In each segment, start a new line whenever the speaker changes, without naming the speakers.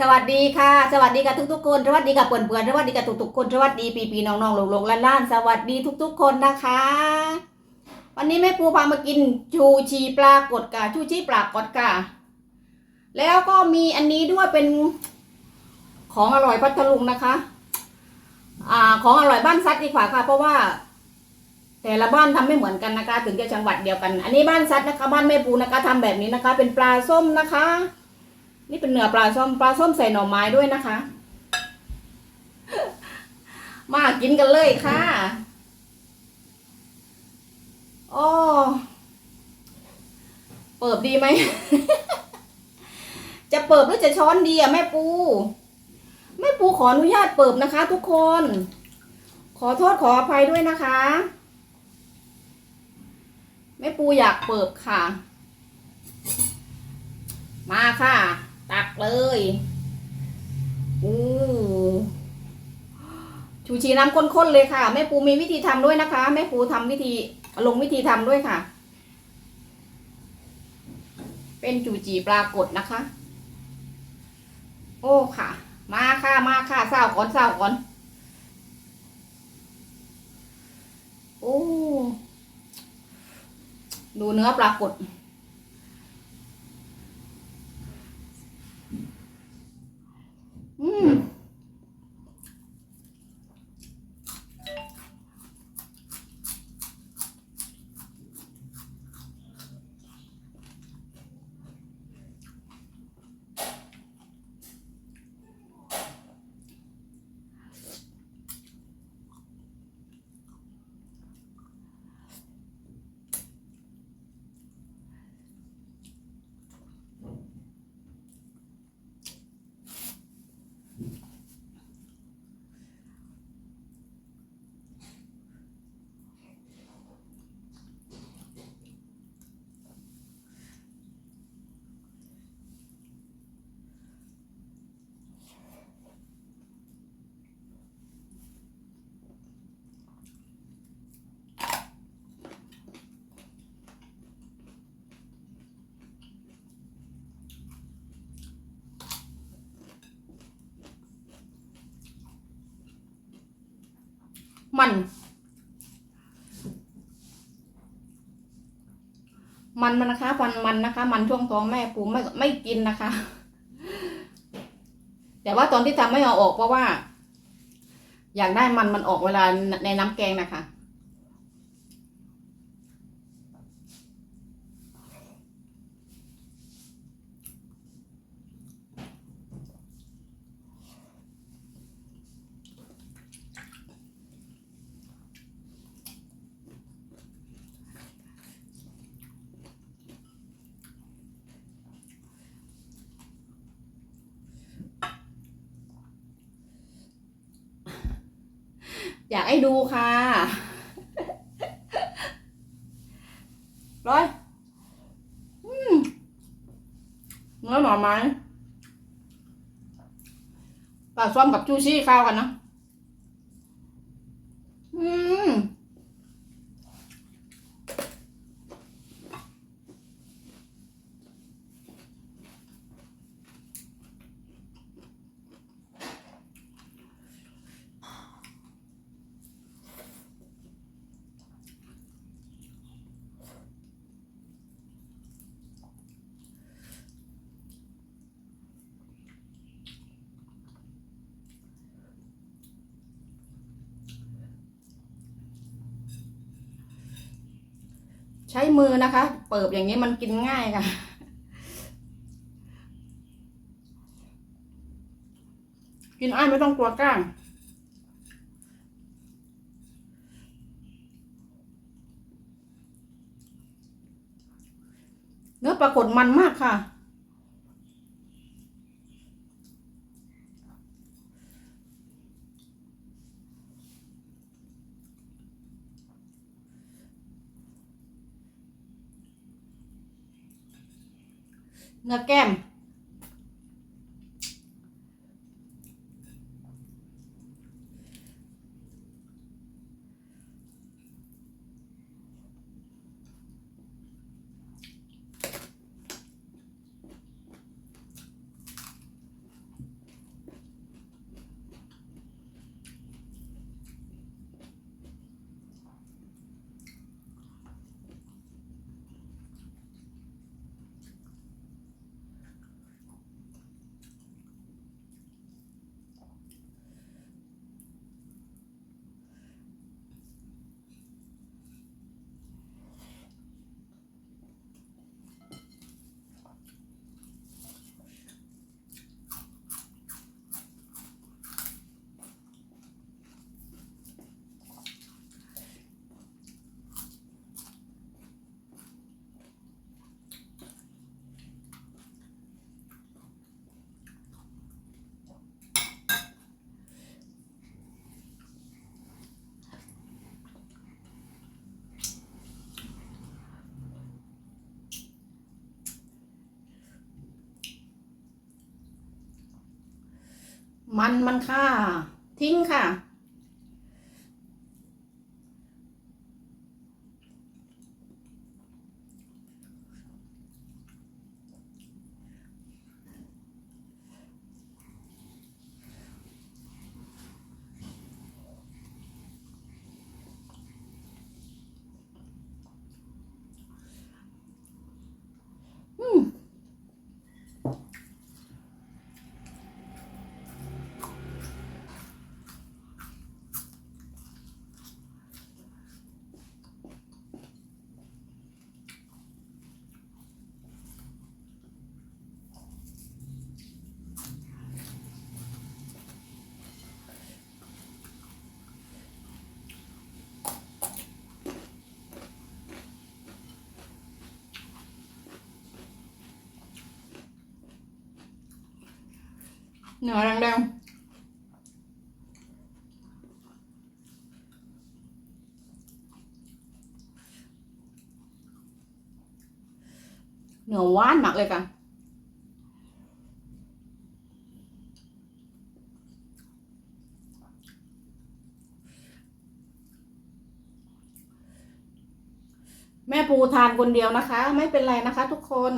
สวัสดีค่ะ สวัสดีกับทุกๆคนสวัสดีกับเพื่อนๆสวัสดีกับทุกๆคนสวัสดีปีปีๆน้องๆหลงๆล้านๆสวัสดีทุก ๆ คนนะคะ วันนี้แม่ปูพามากินชูชีปลากดกะชูชีปลากดกะแล้วก็มีอันนี้ด้วยเป็นของอร่อยพัทลุงนะคะ อ่าของอร่อยบ้านซัดดีกว่าค่ะ เพราะว่า แต่ละบ้านทำไม่เหมือนกันนะคะ ถึงจะจังหวัดเดียวกัน อันนี้บ้านซัดนะคะ บ้านแม่ปูนะคะทำแบบนี้นะคะ เป็นปลาส้มนะคะ นี่เป็นเนื้อปลาส้มปลาส้มใส่หน่อไม้ด้วยนะคะ มากินกันเลยค่ะโอ้เปิบดีไหม จะเปิบหรือจะช้อนดีอะแม่ปู แม่ปูขออนุญาตเปิบนะคะ ทุกคน ขอโทษขออภัยด้วยนะคะ แม่ปูอยากเปิบค่ะ มาค่ะ เลยอู้ชูชีน้ำข้นๆเลยค่ะแม่ปูมีวิธีทำด้วยนะคะแม่ปูทำวิธีลงวิธีทำด้วยค่ะ เป็นจูจีปลากดนะคะ โอ้ค่ะ มาค่ะมาค่ะเศร้าก่อนเศร้าก่อนโอ้ดูเนื้อปลากด มัน มันมันนะคะฟันมันนะคะ มันช่วงท้องแม่ปูไม่ไม่กินนะคะ แต่ว่าตอนที่ทำไม่เอาออกเพราะว่า อยากได้มันมันออกเวลาในน้ำแกงนะคะ อยากให้ดูค่ะร้อยเนื้อหน่อไม้ปลาส้มกับจูชี่ข้าวกันนะ อืม ใช้มือนะคะ เปิบอย่างนี้มันกินง่ายค่ะ กินอ้ายไม่ต้องกลัวก้างเนื้อปลากดมันมากค่ะ เนื้ มันมันค่ะ ทิ้งค่ะ อืม เนื้อแดงๆเนื้อหวานมากเลยค่ะแม่ปูทานคนเดียวนะคะ ไม่เป็นไรนะคะทุกคน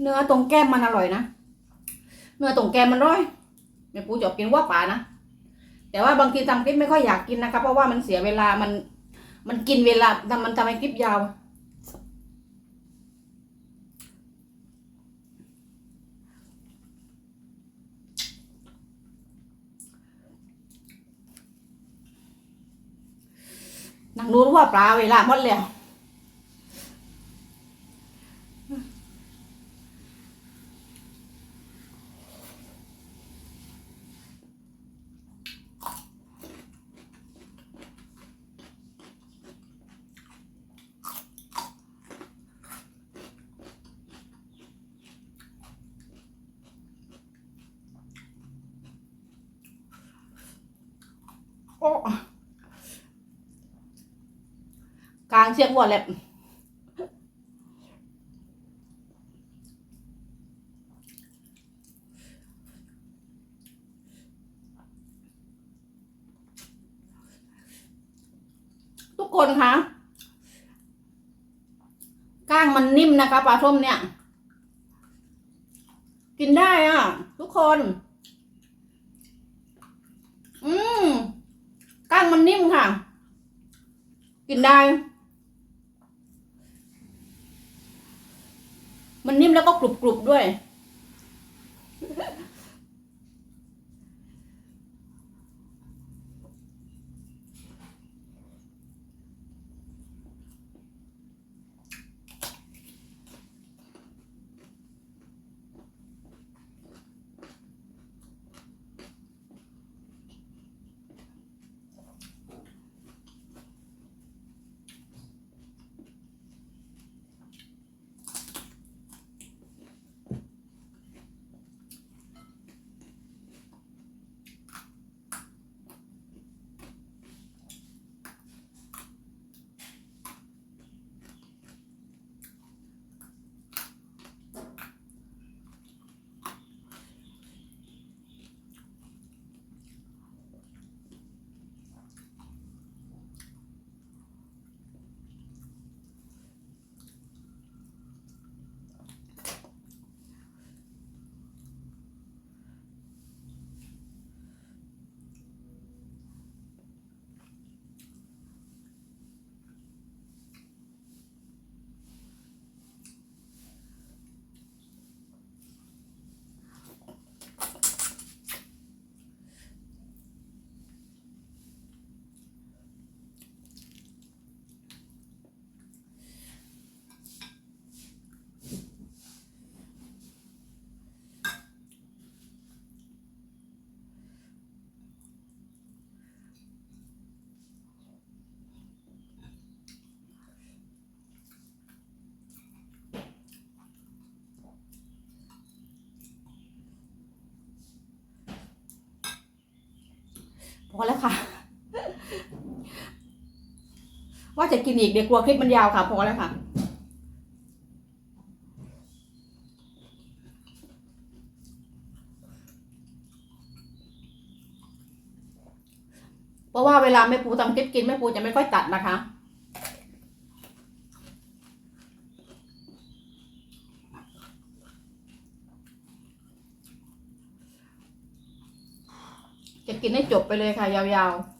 เนื้อตรงแก้มมันอร่อยนะ เนื้อตรงแก้มมันร่อยแม่ปูจะกินว่าป่านะ แต่ว่าบางทีทำคลิปไม่ค่อยอยากกินนะคะเพราะว่ามันเสียเวลา มัน มันกินเวลาทำมันทำให้คลิปยาวนางรู้ว่าปลาเวลาหมดแล้ว โอ้กลางเชียงหัวแหลบทุกคนคะก้างมันนิ่มนะคะปลาส้มเนี่ย กินได้อะ ทุกคน อืม ก้างมันนิ่มค่ะ กินได้ มันนิ่มแล้วก็กรุบกรุบๆด้วย พอแล้วค่ะ ว่าจะกินอีกเดี๋ยวกลัวคลิปมันยาวค่ะ พอแล้วค่ะเพราะว่าเวลาแม่ปูทำคลิปกินแม่ปูจะไม่ค่อยตัดนะคะ จบไปเลยค่ะ ยาวๆ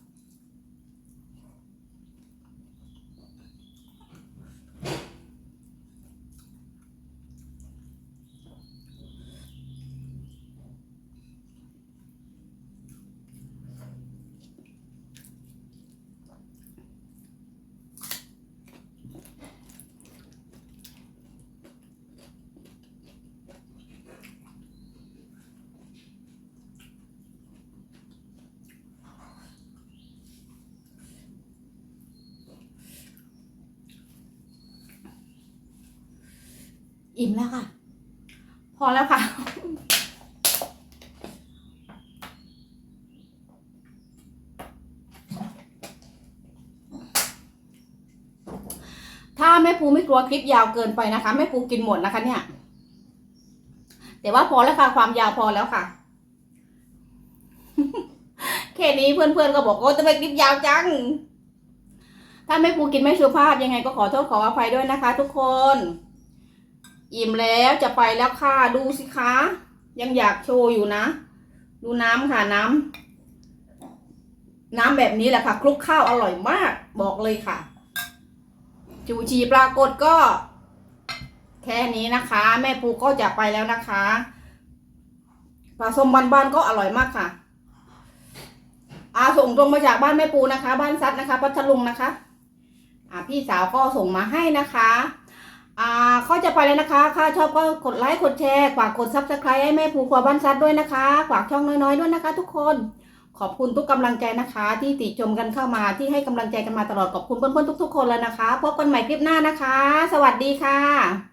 อิ่มแล้วค่ะ พอแล้วค่ะ ถ้าแม่ปูไม่กลัวคลิปยาวเกินไปนะคะแม่ปูกินหมดนะคะเนี่ย แต่ว่าพอแล้วค่ะความยาวพอแล้วค่ะแค่นี้เพื่อนๆก็บอกว่าจะไปคลิปยาวจัง ถ้าแม่ปูกินไม่สุภาพยังไงก็ขอโทษขออภัยด้วยนะคะ ทุกคน อิ่มแล้วจะไปแล้วค่ะดูสิคะ ยังอยากโชว์อยู่นะ ดูน้ำค่ะน้ำน้ำแบบนี้แหละค่ะคลุกข้าวอร่อยมาก บอกเลยค่ะ จูชีปรากฏก็ แค่นี้นะคะ แม่ปูก็จะไปแล้วนะคะปลาส้มบ้านๆก็อร่อยมากค่ะ อาส่งตรงมาจากบ้านแม่ปูนะคะ บ้านซัดนะคะ พัทลุงนะคะ อ่าพี่สาวก็ส่งมาให้นะคะ อ่าเขาจะไปเลยนะคะ ค่าชอบก็กดไลค์กดแชร์ฝากกดซับสไครต์ให้แม่ภูครัวบ้านซัดด้วยนะคะฝากช่องน้อยๆด้วยนะคะ ทุกคน ขอบคุณทุกกำลังใจนะคะ ที่ติชมกันเข้ามาที่ให้กำลังใจกันมาตลอดขอบคุณเพื่อนๆทุก ๆ คนเลยนะคะ พบกันใหม่คลิปหน้านะคะ สวัสดีค่ะ